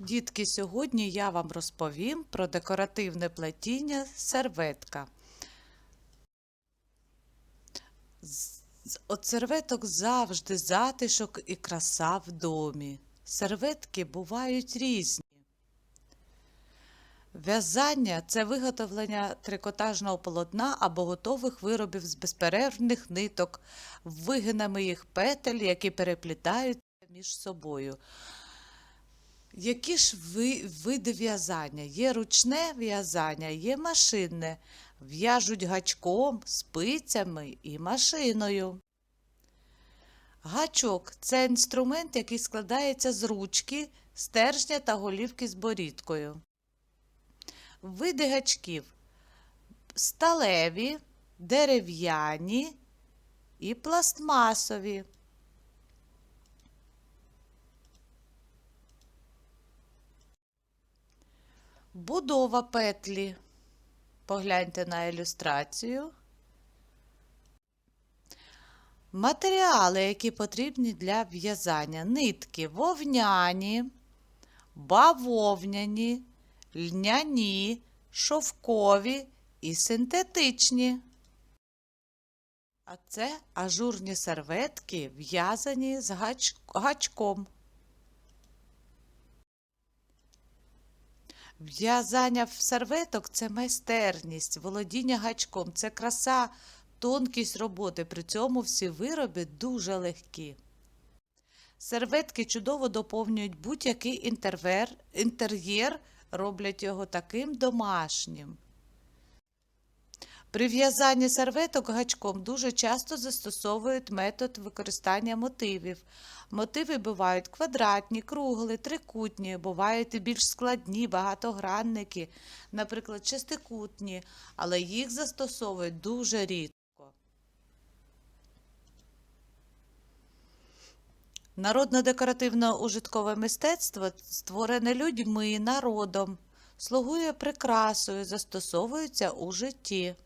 Дітки, сьогодні я вам розповім про декоративне плетіння серветка. От серветок завжди затишок і краса в домі. Серветки бувають різні. В'язання це виготовлення трикотажного полотна або готових виробів з безперервних ниток, вигинами їх петель, які переплітаються між собою. Які ж ви, види в'язання? Є ручне в'язання, є машинне. В'яжуть гачком, спицями і машиною. Гачок це інструмент, який складається з ручки, стержня та голівки з борідкою. Види гачків сталеві, дерев'яні і пластмасові. Будова петлі. Погляньте на ілюстрацію. Матеріали, які потрібні для в'язання. Нитки вовняні, бавовняні, льняні, шовкові і синтетичні. А це ажурні серветки, в'язані з гач... гачком. В'язання в серветок це майстерність, володіння гачком, це краса, тонкість роботи. При цьому всі вироби дуже легкі. Серветки чудово доповнюють будь-який інтер'єр, роблять його таким домашнім. При в'язанні серветок гачком дуже часто застосовують метод використання мотивів. Мотиви бувають квадратні, круглі, трикутні, бувають і більш складні, багатогранники, наприклад, шестикутні, але їх застосовують дуже рідко. Народно-декоративно-ужиткове мистецтво створене людьми, народом, слугує прикрасою, застосовується у житті.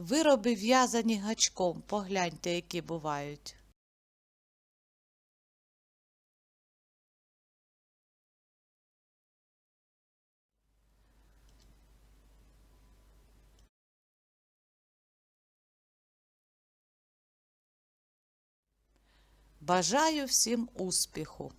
Вироби в'язані гачком, погляньте, які бувають. Бажаю всім успіху!